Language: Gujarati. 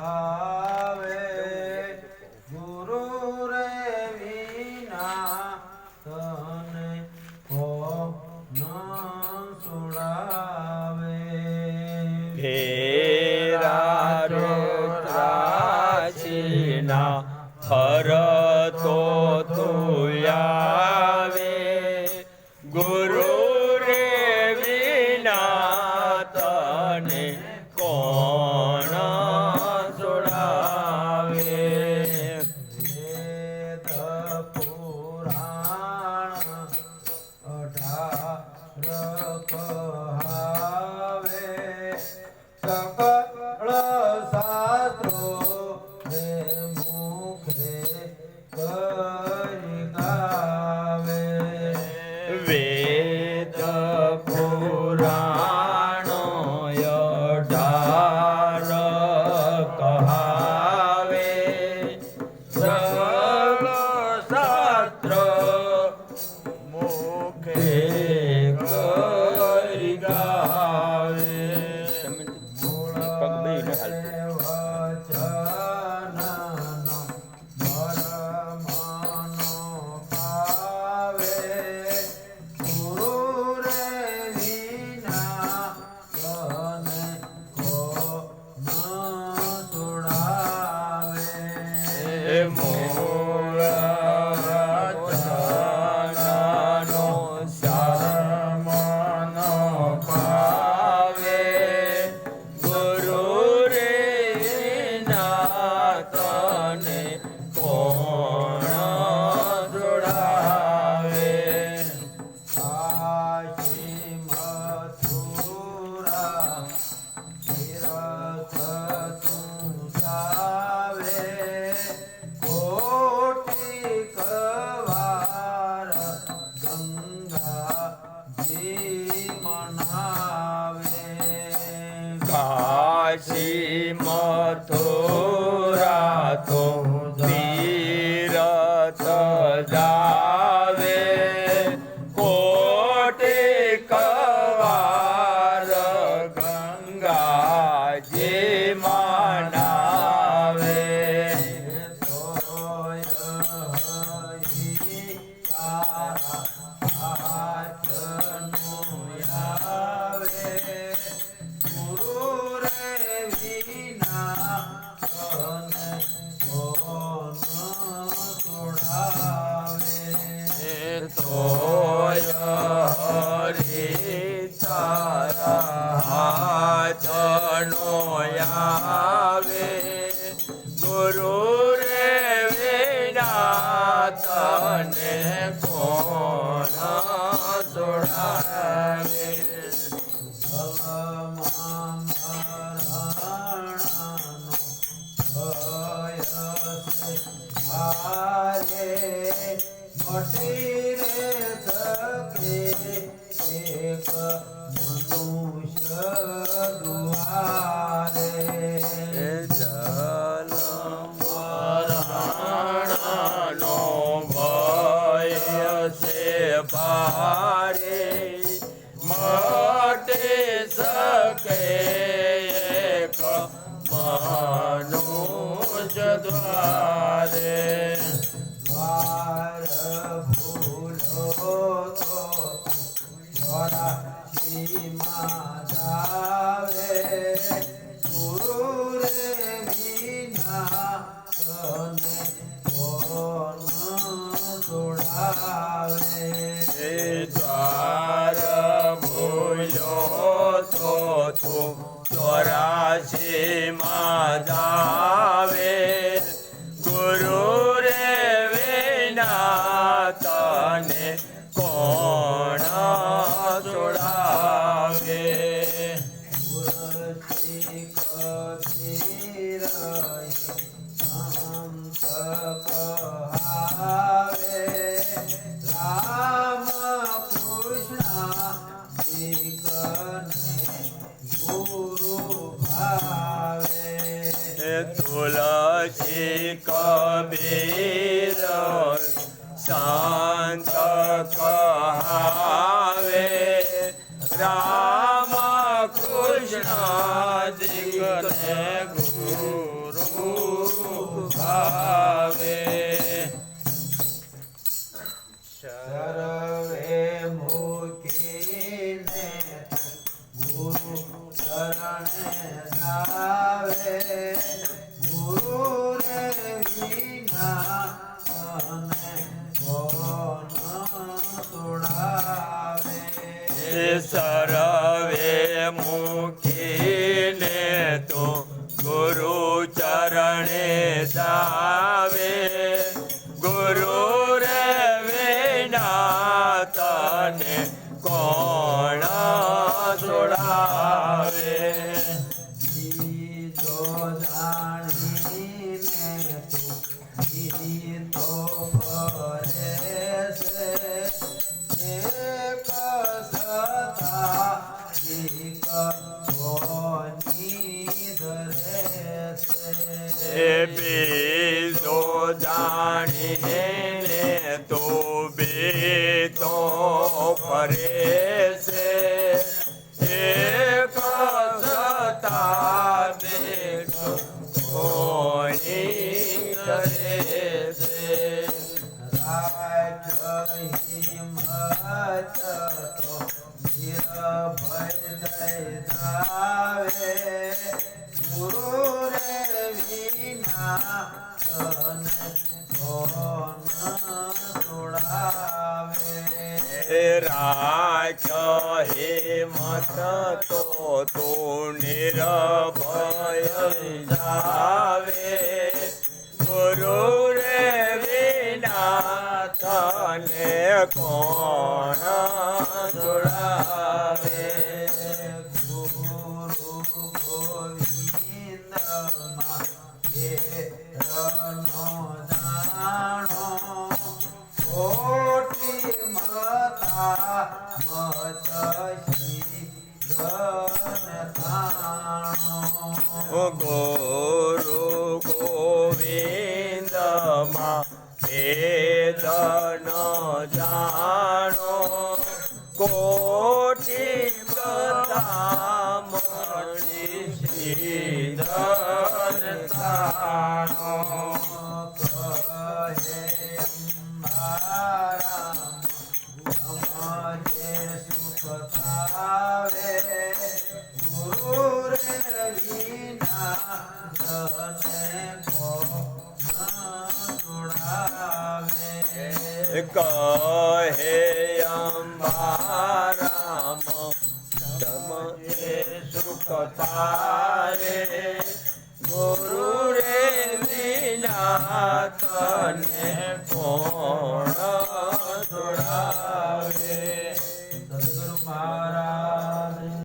આવે ગુરુ રે વિના તને કોણ સુડાવે ઘેરા રોત્રાસીના ફરતો નાતને કોણ જોડાવે? કાશી મથુરા તીરથ તું જાવે કોટી કવાર ગંગા જી મનાવે. કાશી મથુરા તો મટી રે સકે એક મનુષ્ય દુઆરે. જલ મરણનો ભય છે ભારે મટે શકે એક મનુષ્ય દ્વાર. છોડાવે એ દ્વાર ભૂલ્યો તો તું ચોરાશી માં જાવે. ગુરુ રે વિના તને કોણ છોડાવે કબીર શાંત કહાવે રામ કૃષ્ણ દિગ તને ગુરુ ભાવે સર્વે મૂકીને એ સરવે મૂકીને તો ગુરુ ચરણે જાવે ગુરુ રે વિના તને કોણ છોડાવે બીજો જાણીને તું બીજો જાણીને તો બે તો ફરે છે. નિર્ભય દઈ જાવે ગુરુ રે વિના તને કોણ છોડાવે હે હિંમત તો તું નિર્ભય જાવે. ગુરુ તને કોણ જોડાવે? ગુરુ ગોવિંદ જાણો કોટી મતા મતશી ગન વેદન જાણો. કોટી બતામણી શ્રીધન તાણો કહે અંબારામ તમે સુખ તારે ગુરુ રે વિના તને કોણ જોડાવે? સદગુરુ મારા